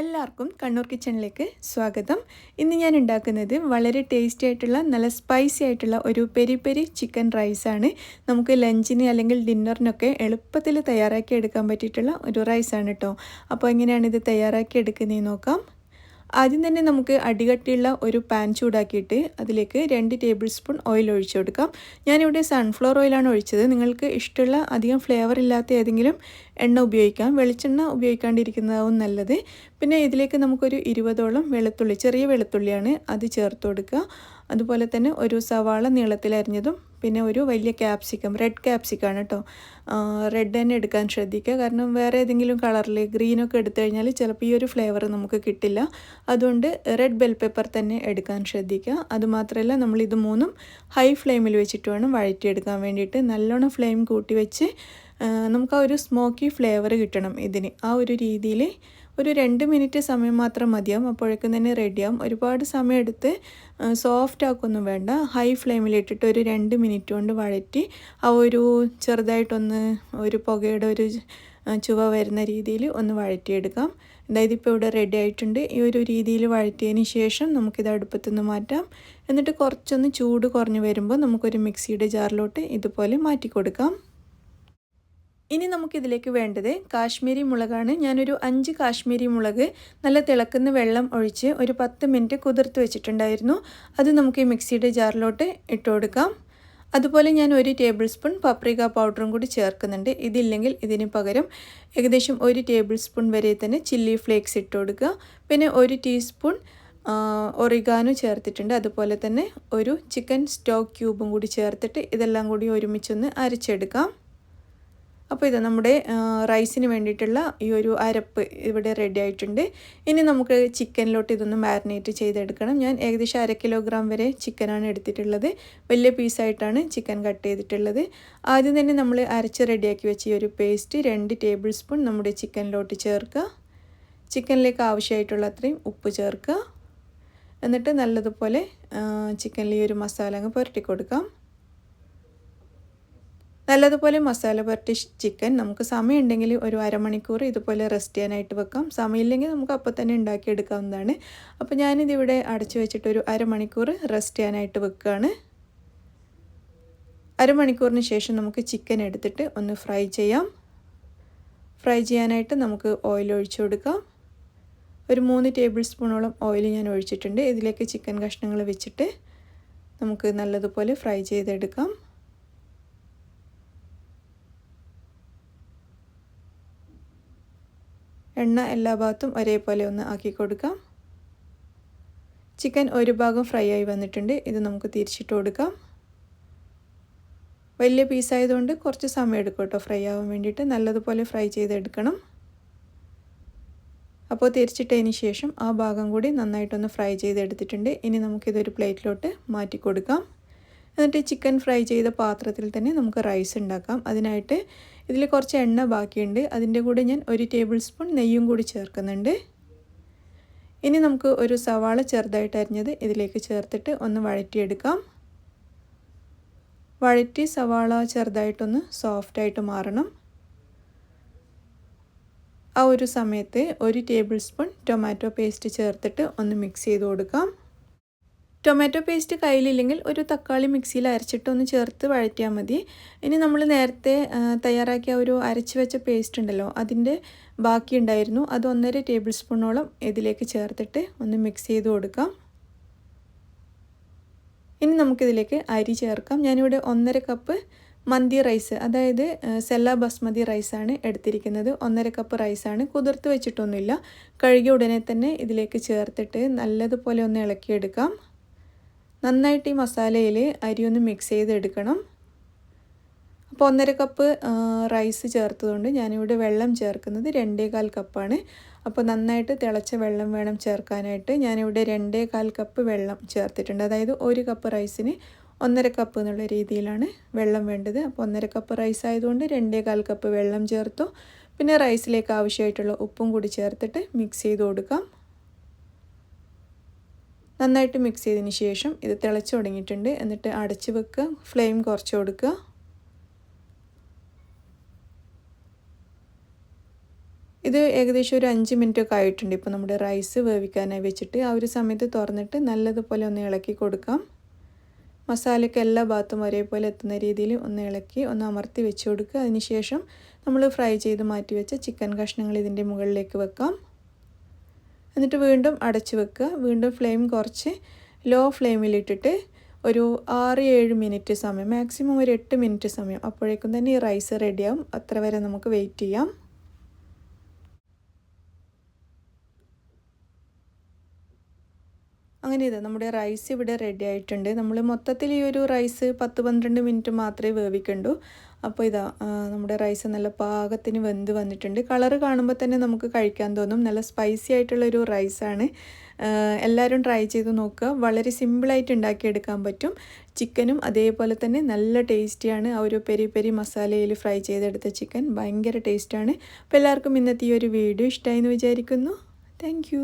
എല്ലാവർക്കും കണ്ണൂർ കിച്ചണിലേക്ക് സ്വാഗതം. ഇന്ന് ഞാൻ ഉണ്ടാക്കുന്നത് വളരെ ടേസ്റ്റി ആയിട്ടുള്ള നല്ല സ്പൈസി ആയിട്ടുള്ള ഒരു പെരി പെരി ചിക്കൻ റൈസാണ് നമുക്ക് ലഞ്ചിന് അല്ലെങ്കിൽ ഡിന്നറിനൊക്കെ എളുപ്പത്തിൽ തയ്യാറാക്കി എടുക്കാൻ പറ്റിയിട്ടുള്ള ഒരു റൈസാണ് കേട്ടോ അപ്പോൾ എങ്ങനെയാണ് ഇത് തയ്യാറാക്കി എടുക്കുന്നതെന്ന് നോക്കാം. ആദ്യം തന്നെ നമുക്ക് അടികട്ടിയുള്ള ഒരു പാൻ ചൂടാക്കിയിട്ട് അതിലേക്ക് രണ്ട് ടേബിൾ സ്പൂൺ ഓയിൽ ഒഴിച്ചു കൊടുക്കാം. ഞാനിവിടെ സൺഫ്ലവർ ഓയിലാണ് ഒഴിച്ചത്. നിങ്ങൾക്ക് ഇഷ്ടമുള്ള അധികം ഫ്ലേവർ ഇല്ലാത്ത ഏതെങ്കിലും എണ്ണ ഉപയോഗിക്കാം. വെളിച്ചെണ്ണ ഉപയോഗിക്കാണ്ടിരിക്കുന്നതാവും നല്ലത്. പിന്നെ ഇതിലേക്ക് നമുക്കൊരു ഇരുപതോളം വെളുത്തുള്ളി ചെറിയ വെളുത്തുള്ളിയാണ് അത് ചേർത്ത് കൊടുക്കുക. അതുപോലെ തന്നെ ഒരു സവാള നീളത്തിലരിഞ്ഞതും പിന്നെ ഒരു വലിയ ക്യാപ്സിക്കം റെഡ് ക്യാപ്സിക്കാണ് കേട്ടോ റെഡ് തന്നെ എടുക്കാൻ ശ്രദ്ധിക്കുക. കാരണം വേറെ ഏതെങ്കിലും കളറിൽ ഗ്രീനൊക്കെ എടുത്തു കഴിഞ്ഞാൽ ചിലപ്പോൾ ഈ ഒരു ഫ്ലേവർ നമുക്ക് കിട്ടില്ല. അതുകൊണ്ട് റെഡ് ബെൽ പെപ്പർ തന്നെ എടുക്കാൻ ശ്രദ്ധിക്കുക. അതുമാത്രമല്ല നമ്മൾ ഇത് മൂന്നും ഹൈ ഫ്ലെയിമിൽ വെച്ചിട്ട് വേണം വഴറ്റിയെടുക്കാൻ വേണ്ടിയിട്ട്. നല്ലോണം ഫ്ലെയിം കൂട്ടി വെച്ച് നമുക്ക് ആ ഒരു സ്മോക്കി ഫ്ലേവർ കിട്ടണം ഇതിന്. ആ ഒരു രീതിയിൽ ഒരു രണ്ട് മിനിറ്റ് സമയം മാത്രം മതിയാവും. അപ്പോഴേക്കും തന്നെ റെഡിയാവും ഒരുപാട് സമയം എടുത്ത് സോഫ്റ്റ് ആക്കൊന്നും വേണ്ട. ഹൈ ഫ്ലെയിമിലിട്ടിട്ട് ഒരു രണ്ട് മിനിറ്റ് കൊണ്ട് വഴറ്റി ആ ഒരു ചെറുതായിട്ടൊന്ന് ഒരു പുകയുടെ ഒരു ചുവ വരുന്ന രീതിയിൽ ഒന്ന് വഴറ്റിയെടുക്കാം. അതായത് ഇപ്പോൾ ഇവിടെ റെഡി ആയിട്ടുണ്ട്. ഈ ഒരു രീതിയിൽ വഴറ്റിയതിന് ശേഷം നമുക്കിത് അടുപ്പത്തുനിന്ന് മാറ്റാം. എന്നിട്ട് കുറച്ചൊന്ന് ചൂട് കുറഞ്ഞ് വരുമ്പോൾ നമുക്കൊരു മിക്സിയുടെ ജാറിലോട്ട് ഇതുപോലെ മാറ്റി കൊടുക്കാം ഇനി നമുക്കിതിലേക്ക് വേണ്ടത് കാശ്മീരി മുളകാണ്. ഞാനൊരു അഞ്ച് കാശ്മീരി മുളക് നല്ല തിളക്കുന്ന വെള്ളം ഒഴിച്ച് ഒരു പത്ത് മിനിറ്റ് കുതിർത്ത് വെച്ചിട്ടുണ്ടായിരുന്നു. അത് നമുക്ക് ഈ മിക്സിയുടെ ജാറിലോട്ട് ഇട്ട് കൊടുക്കാം. അതുപോലെ ഞാൻ ഒരു ടേബിൾ സ്പൂൺ പപ്രിക പൗഡറും കൂടി ചേർക്കുന്നുണ്ട്. ഇതില്ലെങ്കിൽ ഇതിന് പകരം ഏകദേശം ഒരു ടേബിൾ സ്പൂൺ വരെ തന്നെ ചില്ലി ഫ്ലേക്സ് ഇട്ട് കൊടുക്കുക. പിന്നെ ഒരു ടീസ്പൂൺ ഒറിഗാനോ ചേർത്തിട്ടുണ്ട്. അതുപോലെ തന്നെ ഒരു ചിക്കൻ സ്റ്റോക്ക് ക്യൂബും കൂടി ചേർത്തിട്ട് ഇതെല്ലാം കൂടി ഒരുമിച്ചൊന്ന് അരച്ചെടുക്കാം. അപ്പോൾ ഇത് നമ്മുടെ റൈസിന് വേണ്ടിയിട്ടുള്ള ഈ ഒരു അരപ്പ് ഇവിടെ റെഡി ആയിട്ടുണ്ട്. ഇനി നമുക്ക് ചിക്കനിലോട്ട് ഇതൊന്ന് മാരിനേറ്റ് ചെയ്തെടുക്കണം. ഞാൻ ഏകദേശം അര കിലോഗ്രാം വരെ ചിക്കനാണ് എടുത്തിട്ടുള്ളത്. വലിയ പീസായിട്ടാണ് ചിക്കൻ കട്ട് ചെയ്തിട്ടുള്ളത്. ആദ്യം തന്നെ നമ്മൾ അരച്ച് റെഡിയാക്കി വെച്ച ഈ ഒരു പേസ്റ്റ് രണ്ട് ടേബിൾ സ്പൂൺ നമ്മുടെ ചിക്കനിലോട്ട് ചേർക്കുക. ചിക്കനിലേക്ക് ആവശ്യമായിട്ടുള്ള അത്രയും ഉപ്പ് ചേർക്കുക. എന്നിട്ട് നല്ലതുപോലെ ചിക്കനിൽ ഈ ഒരു മസാല അങ്ങ് പുരട്ടി കൊടുക്കാം. നല്ലതുപോലെ മസാല പുരട്ടി ചിക്കൻ നമുക്ക് സമയമുണ്ടെങ്കിൽ ഒരു അരമണിക്കൂർ ഇതുപോലെ റെസ്റ്റ് ചെയ്യാനായിട്ട് വെക്കാം. സമയമില്ലെങ്കിൽ നമുക്ക് അപ്പോൾ തന്നെ ഉണ്ടാക്കിയെടുക്കാവുന്നതാണ്. അപ്പോൾ ഞാനിതിവിടെ അടച്ചു വെച്ചിട്ട് ഒരു അരമണിക്കൂർ റെസ്റ്റ് ചെയ്യാനായിട്ട് വെക്കുകയാണ്. അരമണിക്കൂറിന് ശേഷം നമുക്ക് ചിക്കൻ എടുത്തിട്ട് ഒന്ന് ഫ്രൈ ചെയ്യാം. ഫ്രൈ ചെയ്യാനായിട്ട് നമുക്ക് ഓയിൽ ഒഴിച്ചു കൊടുക്കാം. ഒരു മൂന്ന് ടേബിൾ സ്പൂണോളം ഓയിൽ ഞാൻ ഒഴിച്ചിട്ടുണ്ട്. ഇതിലേക്ക് ചിക്കൻ കഷ്ണങ്ങൾ വെച്ചിട്ട് നമുക്ക് നല്ലതുപോലെ ഫ്രൈ ചെയ്തെടുക്കാം. എണ്ണ എല്ലാ ഭാഗത്തും ഒരേപോലെ ഒന്ന് ആക്കി കൊടുക്കാം. ചിക്കൻ ഒരു ഭാഗം ഫ്രൈ ആയി വന്നിട്ടുണ്ട്. ഇത് നമുക്ക് തിരിച്ചിട്ട് കൊടുക്കാം. വലിയ പീസായതുകൊണ്ട് കുറച്ച് സമയം എടുക്കും കേട്ടോ ഫ്രൈ ആവാൻ വേണ്ടിയിട്ട്. നല്ലതുപോലെ ഫ്രൈ ചെയ്തെടുക്കണം. അപ്പോൾ തിരിച്ചിട്ടതിന് ശേഷം ആ ഭാഗം കൂടി നന്നായിട്ടൊന്ന് ഫ്രൈ ചെയ്തെടുത്തിട്ടുണ്ട്. ഇനി നമുക്കിതൊരു പ്ലേറ്റിലോട്ട് മാറ്റി കൊടുക്കാം എന്നിട്ട് ചിക്കൻ ഫ്രൈ ചെയ്ത പാത്രത്തിൽ തന്നെ നമുക്ക് റൈസ് ഉണ്ടാക്കാം. അതിനായിട്ട് ഇതിൽ കുറച്ച് എണ്ണ ബാക്കിയുണ്ട്. അതിന്റെ കൂടെ ഞാൻ ഒരു ടേബിൾ സ്പൂൺ നെയ്യും കൂടി ചേർക്കുന്നുണ്ട്. ഇനി നമുക്ക് ഒരു സവാള ചെറുതായിട്ട് അരിഞ്ഞത് ഇതിലേക്ക് ചേർത്തിട്ട് ഒന്ന് വഴറ്റിയെടുക്കാം. വഴറ്റി സവാള ചെറുതായിട്ടൊന്ന് സോഫ്റ്റായിട്ട് മാറണം. ആ ഒരു സമയത്ത് ഒരു ടേബിൾ സ്പൂൺ ടൊമാറ്റോ പേസ്റ്റ് ചേർത്തിട്ട് ഒന്ന് മിക്സ് ചെയ്ത് കൊടുക്കാം. ടൊമാറ്റോ പേസ്റ്റ് കയ്യിലില്ലെങ്കിൽ ഒരു തക്കാളി മിക്സിയിൽ അരച്ചിട്ട് ഒന്ന് ചേർത്ത് വഴറ്റിയാൽ മതി. ഇനി നമ്മൾ നേരത്തെ തയ്യാറാക്കിയ ഒരു അരച്ച് വെച്ച പേസ്റ്റ് ഉണ്ടല്ലോ അതിന്റെ ബാക്കി ഉണ്ടായിരുന്നു. അത് ഒന്നര ടേബിൾ സ്പൂണോളം ഇതിലേക്ക് ചേർത്തിട്ട് ഒന്ന് മിക്സ് ചെയ്ത് കൊടുക്കാം. ഇനി നമുക്കിതിലേക്ക് അരി ചേർക്കാം. ഞാനിവിടെ ഒന്നര കപ്പ് മന്തി റൈസ് അതായത് സെല്ല ബസ്മതി റൈസാണ് എടുത്തിരിക്കുന്നത്. ഒന്നര കപ്പ് റൈസാണ് കുതിർത്ത് വെച്ചിട്ടൊന്നുമില്ല. കഴുകിയ ഉടനെ തന്നെ ഇതിലേക്ക് ചേർത്തിട്ട് നല്ലതുപോലെ ഒന്ന് ഇളക്കിയെടുക്കാം. നന്നായിട്ട് ഈ മസാലയിൽ ഒന്ന് മിക്സ് ചെയ്തെടുക്കണം. അപ്പോൾ ഒന്നര കപ്പ് റൈസ് ചേർത്തതുകൊണ്ട് ഞാനിവിടെ വെള്ളം ചേർക്കുന്നത് രണ്ടേ കാൽ കപ്പാണ് അപ്പോൾ നന്നായിട്ട് തിളച്ച വെള്ളം വേണം ചേർക്കാനായിട്ട്. ഞാനിവിടെ രണ്ടേ കാൽ കപ്പ് വെള്ളം ചേർത്തിട്ടുണ്ട്. അതായത് ഒരു കപ്പ് റൈസിന് ഒന്നര കപ്പ് എന്നുള്ള രീതിയിലാണ് വെള്ളം വേണ്ടത്. അപ്പോൾ ഒന്നര കപ്പ് റൈസ് ആയതുകൊണ്ട് രണ്ടേ കാൽ കപ്പ് വെള്ളം ചേർത്തു. പിന്നെ റൈസിലേക്ക് ആവശ്യമായിട്ടുള്ള ഉപ്പും കൂടി ചേർത്തിട്ട് മിക്സ് ചെയ്ത് കൊടുക്കാം. നന്നായിട്ട് മിക്സ് ചെയ്തതിന് ശേഷം ഇത് തിളച്ച് തുടങ്ങിയിട്ടുണ്ട്. എന്നിട്ട് അടച്ച് വെക്കുക. ഫ്ലെയിം കുറച്ച് കൊടുക്കുക. ഇത് ഏകദേശം ഒരു അഞ്ച് മിനിറ്റ് ഒക്കെ ആയിട്ടുണ്ട്. ഇപ്പോൾ നമ്മുടെ റൈസ് വേവിക്കാനായി വെച്ചിട്ട് ആ ഒരു സമയത്ത് തുറന്നിട്ട് നല്ലതുപോലെ ഒന്ന് ഇളക്കി കൊടുക്കാം. മസാലയ്ക്ക് എല്ലാ ഭാഗത്തും ഒരേപോലെ എത്തുന്ന രീതിയിൽ ഒന്ന് ഇളക്കി ഒന്ന് അമർത്തി വെച്ച് കൊടുക്കുക. അതിനുശേഷം നമ്മൾ ഫ്രൈ ചെയ്ത് മാറ്റി വെച്ച ചിക്കൻ കഷ്ണങ്ങൾ ഇതിന്റെ മുകളിലേക്ക് വെക്കാം. എന്നിട്ട് വീണ്ടും അടച്ചു വെക്കുക. വീണ്ടും ഫ്ലെയിം കുറച്ച് ലോ ഫ്ലെയിമിലിട്ടിട്ട് ഒരു ആറ് ഏഴ് മിനിറ്റ് സമയം മാക്സിമം ഒരു എട്ട് മിനിറ്റ് സമയം. അപ്പോഴേക്കും തന്നെ ഈ റൈസ് റെഡിയാവും അത്ര വരെ നമുക്ക് വെയിറ്റ് ചെയ്യാം. അങ്ങനെ ഇത് നമ്മുടെ റൈസ് ഇവിടെ റെഡി ആയിട്ടുണ്ട്. നമ്മൾ മൊത്തത്തിൽ ഈ ഒരു റൈസ് പത്ത് പന്ത്രണ്ട് മിനിറ്റ് മാത്രമേ വേവിക്കണ്ടൂ. അപ്പോൾ ഇതാ നമ്മുടെ റൈസ് നല്ല പാകത്തിന് വെന്ത് വന്നിട്ടുണ്ട്. കളറ് കാണുമ്പോൾ തന്നെ നമുക്ക് കഴിക്കാൻ തോന്നും. നല്ല സ്പൈസി ആയിട്ടുള്ളൊരു റൈസാണ് എല്ലാവരും ട്രൈ ചെയ്ത് നോക്കുക. വളരെ സിമ്പിളായിട്ട് ഉണ്ടാക്കിയെടുക്കാൻ പറ്റും. ചിക്കനും അതേപോലെ തന്നെ നല്ല ടേസ്റ്റിയാണ് ആ ഒരു പെരി പെരി മസാലയിൽ ഫ്രൈ ചെയ്തെടുത്ത ചിക്കൻ ഭയങ്കര ടേസ്റ്റാണ് അപ്പോൾ എല്ലാവർക്കും ഇന്നത്തെ ഈ ഒരു വീഡിയോ ഇഷ്ടമായി എന്ന് വിചാരിക്കുന്നു. താങ്ക്